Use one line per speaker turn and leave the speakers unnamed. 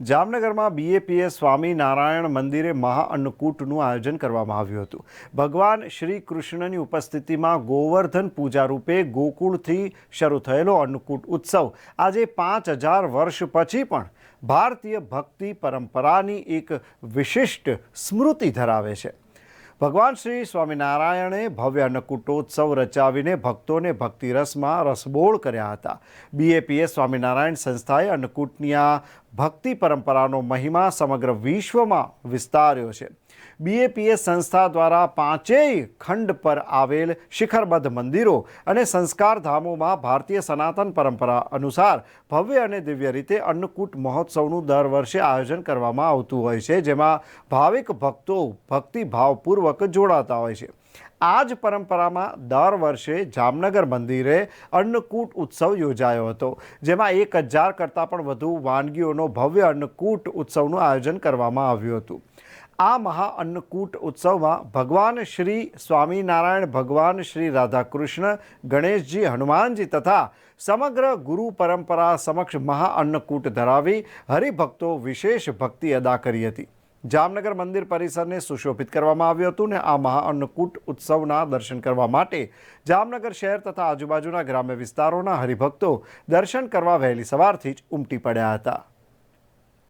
જામનગરમાં બીએપીએસ સ્વામિનારાયણ મંદિરે મહાઅન્નકૂટનું આયોજન કરવામાં આવ્યું હતું. ભગવાન શ્રી કૃષ્ણની ઉપસ્થિતિમાં ગોવર્ધન પૂજા રૂપે ગોકુળથી શરૂ થયેલો અન્નકૂટ ઉત્સવ આજે પાંચ હજાર વર્ષ પછી પણ ભારતીય ભક્તિ પરંપરાની એક વિશિષ્ટ સ્મૃતિ ધરાવે છે. ભગવાન શ્રી સ્વામિનારાયણે ભવ્ય અન્નકૂટોત્સવ રચાવીને ભક્તોને ભક્તિરસમાં રસબોળ કર્યા હતા. બીએપીએ સ્વામિનારાયણ સંસ્થાએ અન્નકૂટની આ ભક્તિ પરંપરાનો મહિમા સમગ્ર વિશ્વમાં વિસ્તાર્યો છે. બીએપીએસ સંસ્થા દ્વારા પાંચેય ખંડ પર આવેલ શિખરબદ્ધ મંદિરો અને સંસ્કારધામોમાં ભારતીય સનાતન પરંપરા અનુસાર ભવ્ય અને દિવ્ય રીતે અન્નકૂટ મહોત્સવનું દર વર્ષે આયોજન કરવામાં આવતું હોય છે, જેમાં ભાવિક ભક્તો ભક્તિભાવપૂર્વક જોડાતા હોય છે. આ જ પરંપરામાં દર વર્ષે જામનગર મંદિરે અન્નકૂટ ઉત્સવ યોજાયો હતો, જેમાં એક હજાર કરતાં પણ વધુ વાનગીઓનો ભવ્ય અન્નકૂટ ઉત્સવનું આયોજન કરવામાં આવ્યું હતું. આ મહાઅન્નકૂટ ઉત્સવમાં ભગવાન શ્રી સ્વામિનારાયણ, ભગવાન શ્રી રાધાકૃષ્ણ, ગણેશજી, હનુમાનજી તથા સમગ્ર ગુરુ પરંપરા સમક્ષ મહાઅન્નકૂટ ધરાવી હરિભક્તો વિશેષ ભક્તિ અદા કરી હતી. જામનગર મંદિર પરિસરને સુશોભિત કરવામાં આવ્યું હતું ને આ મહાઅન્નકૂટ ઉત્સવના દર્શન કરવા માટે જામનગર શહેર તથા આજુબાજુના ગ્રામ્ય વિસ્તારોના હરિભક્તો દર્શન કરવા વહેલી સવારથી જ ઉમટી પડ્યા હતા.